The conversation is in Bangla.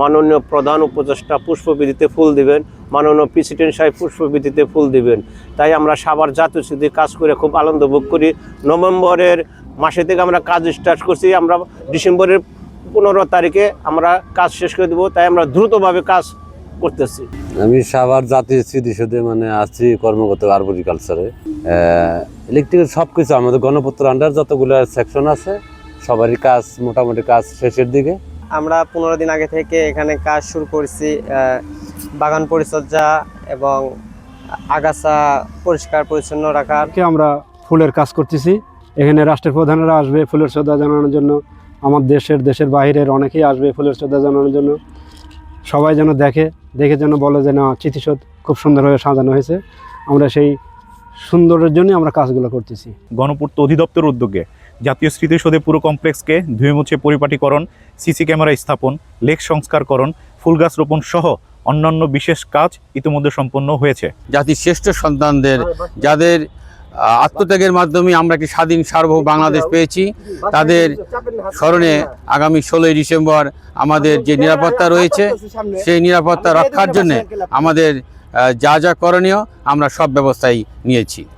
মাননীয় প্রধান উপদেষ্টা পুষ্পবিধিতে ফুল দিবেন, মাননীয় প্রেসিডেন্ট সাহেব পুষ্পবিধিতে ফুল দিবেন। তাই আমরা সাবার জাতীয় স্মৃতি কাজ করে খুব আনন্দ ভোগ করি। নভেম্বরের মাসে থেকে আমরা কাজ স্টার্ট করছি, আমরা ডিসেম্বরের পনেরো তারিখে আমরা কাজ শেষ করে দেবো, তাই আমরা দ্রুতভাবে কাজ করতেছি। আমি সাভার জাতীয় স্মৃতিসৌধে মানে আছি কর্মগত আরবরিকালচারে ইলেকট্রিকের সব কিছু আমাদের গণপত্র আন্ডার যতগুলো সেকশন আছে, সবারই কাজ মোটামুটি কাজ শেষের দিকে। আমরা পনেরো দিন আগে থেকে এখানে কাজ শুরু করছি বাগান পরিচর্যা এবং আগাছা পরিষ্কার পরিচ্ছন্ন রাখার। আমরা ফুলের কাজ করতেছি। এখানে রাষ্ট্রের প্রধানেরা আসবে ফুলের শ্রদ্ধা জানানোর জন্য। আমার দেশের দেশের বাইরের অনেকেই আসবে ফুলের শ্রদ্ধা জানানোর জন্য। সবাই যেন দেখে দেখে যেন বলে যে না চিঠিসৌধ খুব সুন্দরভাবে সাজানো হয়েছে। আমরা সেই সুন্দরের জন্যই আমরা কাজগুলো করতেছি। গণপূর্ত অধিদপ্তর উদ্যোগে জাতীয় স্মৃতিসৌধে পুরো কমপ্লেক্সকে ধুয়ে মুছে পরিপাটিকরণ, সিসি ক্যামেরা স্থাপন, লেক সংস্কারকরণ, ফুল গাছ রোপণ সহ অন্যান্য বিশেষ কাজ ইতিমধ্যে সম্পন্ন হয়েছে। জাতির শ্রেষ্ঠ সন্তানদের, যাদের আত্মত্যাগের মাধ্যমে আমরা একটি স্বাধীন, সার্বভৌম বাংলাদেশ পেয়েছি, তাদের স্মরণে আগামী ষোলোই ডিসেম্বর আমাদের যে নিরাপত্তা রয়েছে, সেই নিরাপত্তা রক্ষার জন্য আমাদের যা যা করণীয় আমরা সব ব্যবস্থাই নিয়েছি।